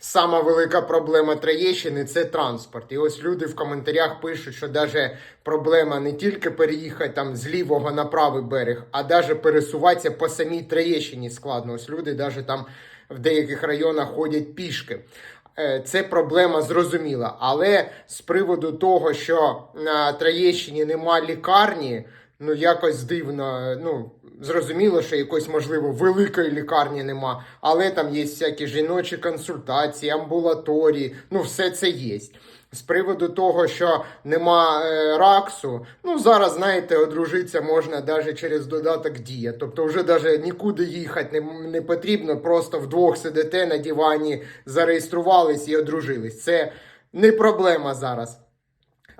Сама велика проблема Троєщини це транспорт. І ось люди в коментарях пишуть, що навіть проблема не тільки переїхати там з лівого на правий берег, а навіть пересуватися по самій Троєщині складно. Ось люди навіть там в деяких районах ходять пішки. Е, Це проблема зрозуміла. Але з приводу того, що на Троєщині нема лікарні, ну якось дивно. Ну зрозуміло, що якоїсь можливо великої лікарні нема, але там є всякі жіночі консультації, амбулаторії, ну все це є. З приводу того, що нема е, раксу, ну зараз знаєте, одружитися можна навіть через додаток Дія. Тобто, вже навіть нікуди їхати не, не потрібно, просто вдвох сидите на дивані, зареєструвались і одружились. Це не проблема зараз.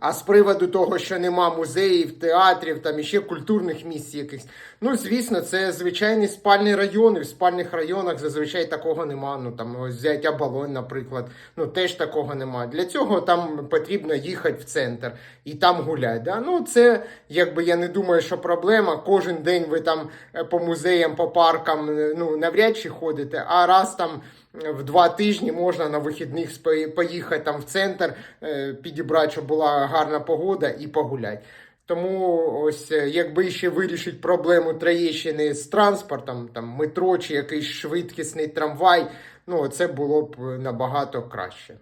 А з приводу того, що нема музеїв, театрів, там іще культурних місць якихось. Ну, звісно, це звичайний спальний район, і в спальних районах зазвичай такого нема. Ну там ось взять Оболонь, наприклад, ну теж такого нема. Для цього там потрібно їхати в центр і там гуляти. Да? Ну, це якби я не думаю, що проблема. Кожен день ви там е, по музеям, по паркам е, ну навряд чи ходите, а раз там в два тижні можна на вихідних поїхати там в центр, е, підібрати, щоб була гарна погода і погуляй. Тому ось е, якби ще вирішить проблему Троєщини з транспортом, там метро чи якийсь швидкісний трамвай, ну це було б набагато краще.